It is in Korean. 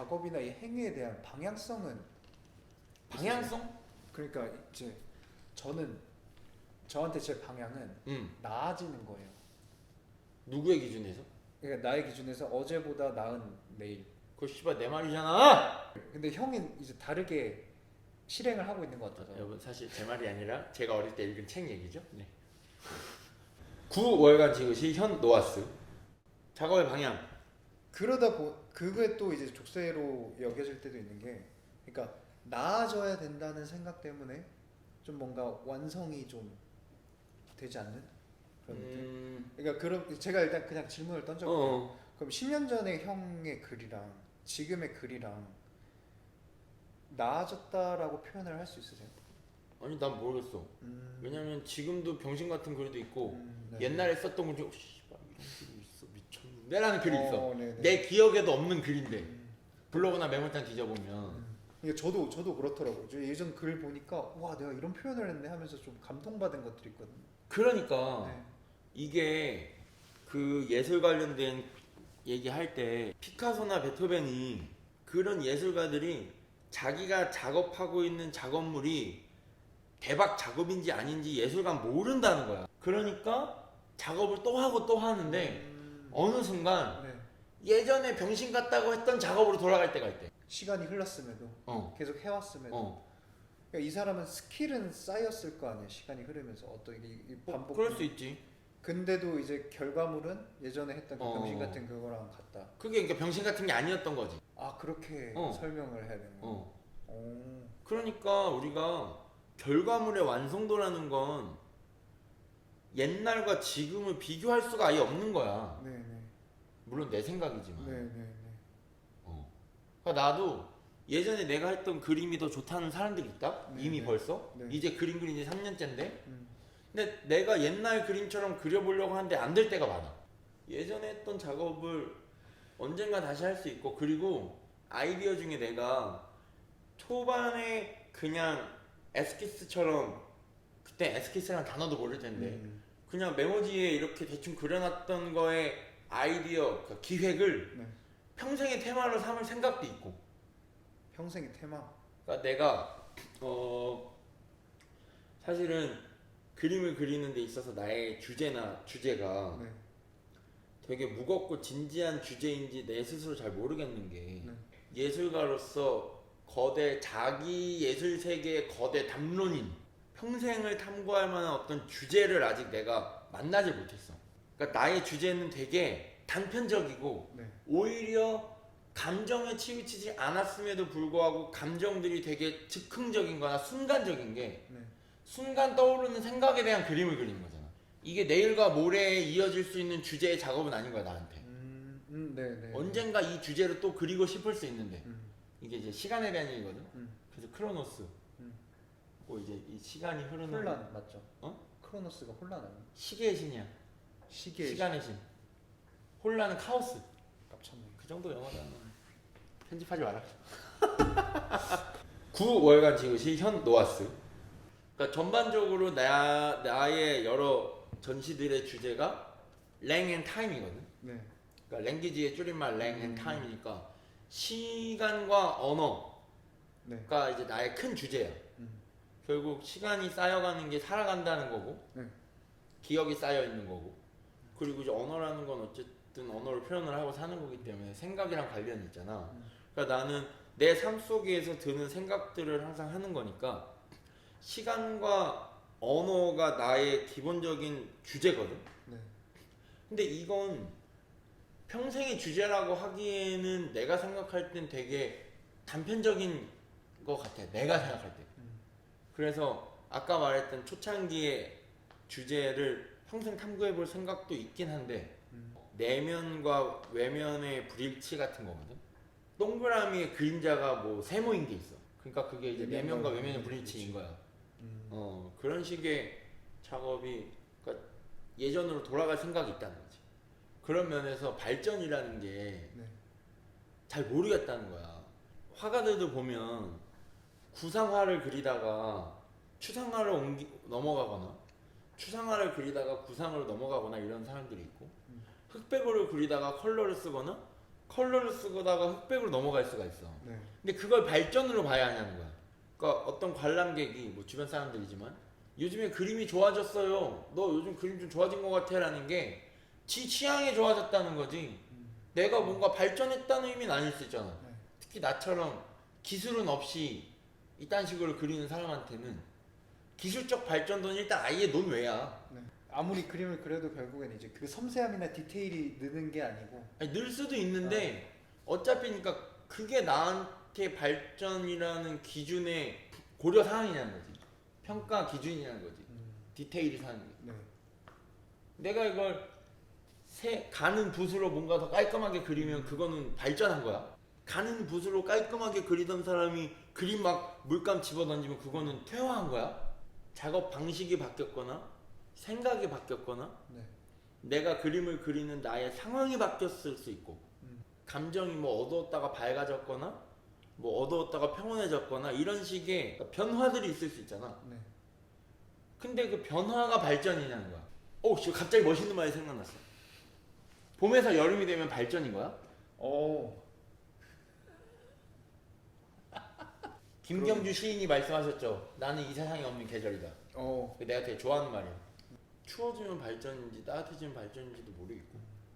작업이나 이 행위에 대한 방향성은 방향성? 그러니까 이제 저는 저한테 제 방향은 음. 나아지는 거예요. 누구의 기준에서? 그러니까 나의 기준에서 어제보다 나은 내일. 그거 씨발 내 말이잖아. 근데 형은 이제 다르게 실행을 하고 있는 것 같아서. 여러분 사실 제 말이 아니라 제가 어릴 때 읽은 책 얘기죠. 네. 9월간 지그시 현 노아스 작업의 방향. 그러다 보 그게 또 이제 족쇄로 여겨질 때도 있는 게 그러니까 나아져야 된다는 생각 때문에 좀 뭔가 완성이 좀 되지 않는 그런 느낌. 음. 그러니까 그럼 제가 일단 그냥 질문을 던져볼게요. 어. 그럼 10년 전의 형의 글이랑 지금의 글이랑 나아졌다라고 표현을 할 수 있으세요? 아니 난 모르겠어. 음, 왜냐면 지금도 병신 같은 글도 있고 음, 네. 옛날에 썼던 글 중에 오, 씨발 이런 미쳤는데라는 글이 있어. 어, 네 네. 내 기억에도 없는 글인데 음, 블로그나 메모장 뒤져보면 음. 이게 저도 저도 그렇더라고요. 저 예전 글 보니까 와 내가 이런 표현을 했네 하면서 좀 감동받은 것들이 있거든요. 그러니까 네. 이게 그 예술 관련된 얘기할 때 피카소나 베토벤이 그런 예술가들이 자기가 작업하고 있는 작업물이 대박 작업인지 아닌지 예술가 모른다는 거야. 그러니까 작업을 또 하고 또 하는데 음, 어느 순간 네. 예전에 병신 같다고 했던 작업으로 돌아갈 때가 있대. 시간이 흘렀음에도 어. 계속 해왔음에도 어. 그러니까 이 사람은 스킬은 쌓였을 거 아니에요. 시간이 흐르면서 어떤 이, 이 뭐, 반복. 그럴 수 있지. 근데도 이제 결과물은 예전에 했던 그 어. 병신 같은 그거랑 같다. 그게 그러니까 병신 같은 게 아니었던 거지. 아 그렇게 어. 설명을 해야 되는 거. 어. 오. 그러니까 우리가 결과물의 완성도라는 건 옛날과 지금을 비교할 수가 아예 없는 거야. 네네. 물론 내 생각이지만. 네네네. 어. 그러니까 나도 예전에 내가 했던 그림이 더 좋다는 사람들이 있다. 네, 이미 네. 벌써. 네. 이제 그림 그린 지 3년째인데. 음. 근데 내가 옛날 그림처럼 그려보려고 하는데 안 될 때가 많아. 예전에 했던 작업을 언젠가 다시 할 수 있고 그리고 아이디어 중에 내가 초반에 그냥 에스키스처럼 그때 에스키스라는 단어도 모를 텐데 음. 그냥 메모지에 이렇게 대충 그려놨던 거에 아이디어 그 기획을 네. 평생의 테마로 삼을 생각도 있고 평생의 테마. 그러니까 내가 어 사실은 그림을 그리는 데 있어서 나의 주제나 주제가 네. 되게 무겁고 진지한 주제인지 내 스스로 잘 모르겠는 게 네. 예술가로서 거대 자기 예술 세계의 거대 담론인 평생을 탐구할 만한 어떤 주제를 아직 내가 만나지 못했어. 그러니까 나의 주제는 되게 단편적이고 네. 오히려 감정에 치우치지 않았음에도 불구하고 감정들이 되게 즉흥적인 거나 순간적인 게 네. 순간 떠오르는 생각에 대한 그림을 그리는 거잖아. 이게 내일과 모레에 이어질 수 있는 주제의 작업은 아닌 거야 나한테. 음, 음, 네네. 언젠가 이 주제를 또 그리고 싶을 수 있는데 음, 이게 이제 시간에 대한 얘기거든. 음. 그래서 크로노스. 음. 고 이제 이 시간이 흐르는 혼란 맞죠? 어? 크로노스가 혼란 아니야? 시계의 신이야. 시계. 시간의 신. 혼란은 카오스. 깜짝네. 그 정도 영화잖아. 편집하지 마라. 9월간 지읒이 현 노아스. 그러니까 전반적으로 나 나의 여러 전시들의 주제가 랭앤 타임이거든. 네. 그러니까 랭귀지의 줄임말 랭앤 음. 타임이니까 시간과 언어가 네. 이제 나의 큰 주제야. 음. 결국 시간이 쌓여가는 게 살아간다는 거고 네. 기억이 쌓여 있는 거고 그리고 이제 언어라는 건 어쨌든 언어를 표현을 하고 사는 거기 때문에 생각이랑 관련이 있잖아. 음. 그러니까 나는 내 삶 속에서 드는 생각들을 항상 하는 거니까 시간과 언어가 나의 기본적인 주제거든. 네. 근데 이건 평생의 주제라고 하기에는 내가 생각할 땐 되게 단편적인 것 같아. 내가 생각할 때. 음. 그래서 아까 말했던 초창기의 주제를 평생 탐구해 볼 생각도 있긴 한데 음. 내면과 외면의 불일치 같은 거거든. 동그라미의 그림자가 뭐 세모인 게 있어. 그러니까 그게 이제 내면과 내면과 외면의 외면의 불일치인 거야. 음. 어 그런 식의 작업이 그러니까 예전으로 돌아갈 생각이 있다는 거지. 그런 면에서 발전이라는 게잘 네. 모르겠다는 거야. 화가들도 보면 구상화를 그리다가 추상화를 옮기 넘어가거나 추상화를 그리다가 구상으로 넘어가거나 이런 사람들이 있고 음. 흑백으로 그리다가 컬러를 쓰거나 컬러를 쓰다가 흑백으로 넘어갈 수가 있어. 네. 근데 그걸 발전으로 봐야 하냐는 거야. 그러니까 어떤 관람객이 뭐 주변 사람들이지만 요즘에 그림이 좋아졌어요. 너 요즘 그림 좀 좋아진 것 같아라는 게 지 취향이 좋아졌다는 거지. 내가 뭔가 발전했다는 의미는 아닐 수 있잖아. 네. 특히 나처럼 기술은 없이 이딴 식으로 그리는 사람한테는 기술적 발전도는 일단 아예 논외야. 네. 아무리 그림을 그려도 결국엔 이제 그 섬세함이나 디테일이 느는 게 아니고 아니, 늘 수도 있는데 어차피 그러니까 그게 나한테 발전이라는 기준의 고려 사항이냐는 거지. 평가 기준이냐는 거지. 음, 디테일이 사는 게. 네. 내가 이걸 새 가는 붓으로 뭔가 더 깔끔하게 그리면 그거는 발전한 거야. 가는 붓으로 깔끔하게 그리던 사람이 그림 막 물감 집어던지면 그거는 퇴화한 거야. 작업 방식이 바뀌었거나 생각이 바뀌었거나 네. 내가 그림을 그리는 나의 상황이 바뀌었을 수 있고 음. 감정이 뭐 어두웠다가 밝아졌거나 뭐 어두웠다가 평온해졌거나 이런 식의 변화들이 있을 수 있잖아. 네. 근데 그 변화가 발전이냐는 거야. 오, 씨, 갑자기 멋있는 말이 생각났어. 봄에서 여름이 되면 발전인 거야? 어. 김경주 시인이 말씀하셨죠. 나는 이 세상에 없는 계절이다. 어. 내가 되게 좋아하는 말이야. 추워지면 발전인지 따뜻해지면 발전인지도 모르겠고